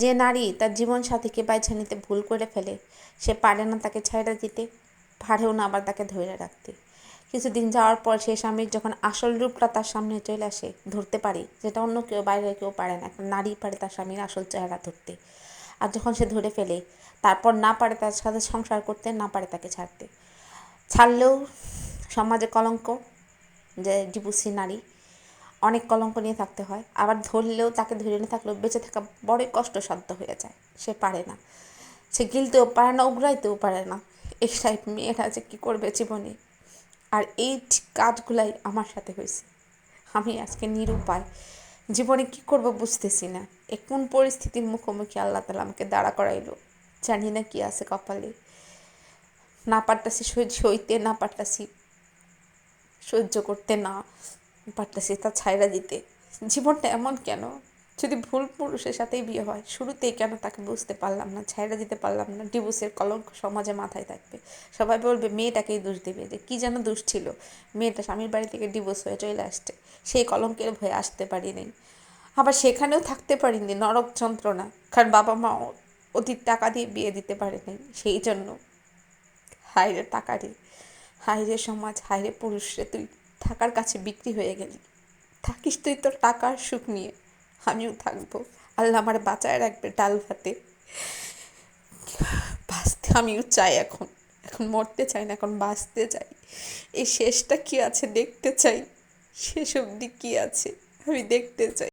যে নারী তার জীবন সাথীকে বাইছে নিতে ভুল করে ফেলে, সে পারে না তাকে ছাইড়া দিতে, পারেও না আবার তাকে ধরে রাখতে। কিছুদিন যাওয়ার পর সে স্বামীর যখন আসল রূপটা তার সামনে চলে আসে, ধরতে পারে যেটা অন্য কেউ বাইরে কেউ পারে না। একটা নারী পারে তার স্বামীর আসল চেহারা ধরতে। আর যখন সে ধরে ফেলে, তারপর না পারে তার সাথে সংসার করতে, না পারে তাকে ছাড়তে। ছাড়লেও সমাজে কলঙ্ক যে ডিপুসি নারী অনেক কলঙ্ক নিয়ে থাকতে হয়। আবার ধরলেও তাকে ধরে নিয়ে থাকলেও বেঁচে থাকা বড়ই কষ্টসাধ্য হয়ে যায়। সে পারে না। সে গিলতেও পারে না উগড়াইতেও পারে না। এই টাইপ মেয়েরা যে কী করবে জীবনে? আর এই কাজগুলাই আমার সাথে হয়েছে। আমি আজকে নিরুপায়। জীবনে কি করব বুঝতেছি না। এ কোন পরিস্থিতির মুখোমুখি আল্লাহ তালা আমাকে দাঁড়া করাইলো? জানি না কি আছে কপালে। না পারতাছি সহ্য হইতে, না পারতাছি সহ্য করতে না। পারতাছি তা ছাইরা দিতে। জীবনটা এমন কেন? যদি ভুল পুরুষের সাথেই বিয়ে হয়, শুরুতেই কেন তাকে বুঝতে পারলাম না ছাইরা দিতে পারলাম না? ডিভোর্সের কলঙ্ক সমাজে মাথায় থাকবে। সবাই বলবে, মেয়েটাকেই দোষ দেবে যে কী যেন দোষ ছিল। মেয়েটা স্বামীর বাড়ি থেকে ডিভোর্স হয়ে চলে আসছে। সেই কলঙ্কের ভয়ে আসতে পারিনি। আবার সেখানেও থাকতে পারিনি, নরক যন্ত্রণা। কারণ বাবা মা অধিক টাকা দিয়ে বিয়ে দিতে পারেনি। সেই জন্য হাইরে টাকা রে হাইরে সমাজ হাইরে পুরুষ রে তুই টাকার কাছে বিক্রি হয়ে গেলি। থাকিস তুই তোর টাকার সুখ নিয়ে। আমিও থাকব। আল্লাহ আমার বাঁচায় রাখবে ডাল ভাতে। বাঁচতে আমিও চাই এখন। এখন মরতে চাই না, এখন বাঁচতে চাই। এই শেষটা কি আছে দেখতে চাই। শেষ অবধি কি আছে আমি দেখতে চাই।